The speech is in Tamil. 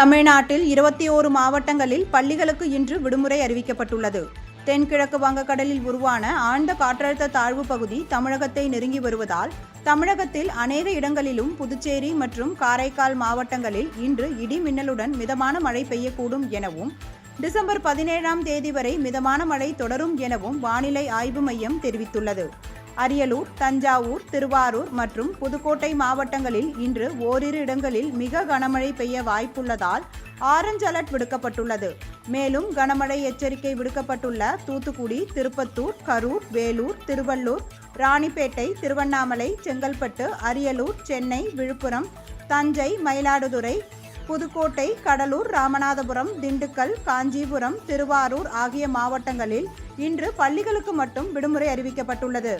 தமிழ்நாட்டில் இருபத்தி ஓரு மாவட்டங்களில் பள்ளிகளுக்கு இன்று விடுமுறை அறிவிக்கப்பட்டுள்ளது. தென்கிழக்கு வங்கக்கடலில் உருவான ஆழ்ந்த காற்றழுத்த தாழ்வு பகுதி தமிழகத்தை நெருங்கி வருவதால் தமிழகத்தில் அநேக இடங்களிலும் புதுச்சேரி மற்றும் காரைக்கால் மாவட்டங்களில் இன்று இடி மின்னலுடன் மிதமான மழை பெய்யக்கூடும் எனவும் டிசம்பர் பதினேழாம் தேதி வரை மிதமான மழை தொடரும் எனவும் வானிலை ஆய்வு மையம் தெரிவித்துள்ளது. அரியலூர் தஞ்சாவூர் திருவாரூர் மற்றும் புதுக்கோட்டை மாவட்டங்களில் இன்று ஓரிரு இடங்களில் மிக கனமழை பெய்ய வாய்ப்புள்ளதால் ஆரஞ்ச் அலர்ட் விடுக்கப்பட்டுள்ளது. மேலும் கனமழை எச்சரிக்கை விடுக்கப்பட்டுள்ள தூத்துக்குடி திருப்பத்தூர் கரூர் வேலூர் திருவள்ளூர் ராணிப்பேட்டை திருவண்ணாமலை செங்கல்பட்டு அரியலூர் சென்னை விழுப்புரம் தஞ்சை மயிலாடுதுறை புதுக்கோட்டை கடலூர் ராமநாதபுரம் திண்டுக்கல் காஞ்சிபுரம் திருவாரூர் ஆகிய மாவட்டங்களில் இன்று பள்ளிகளுக்கு மட்டும் விடுமுறை அறிவிக்கப்பட்டுள்ளது.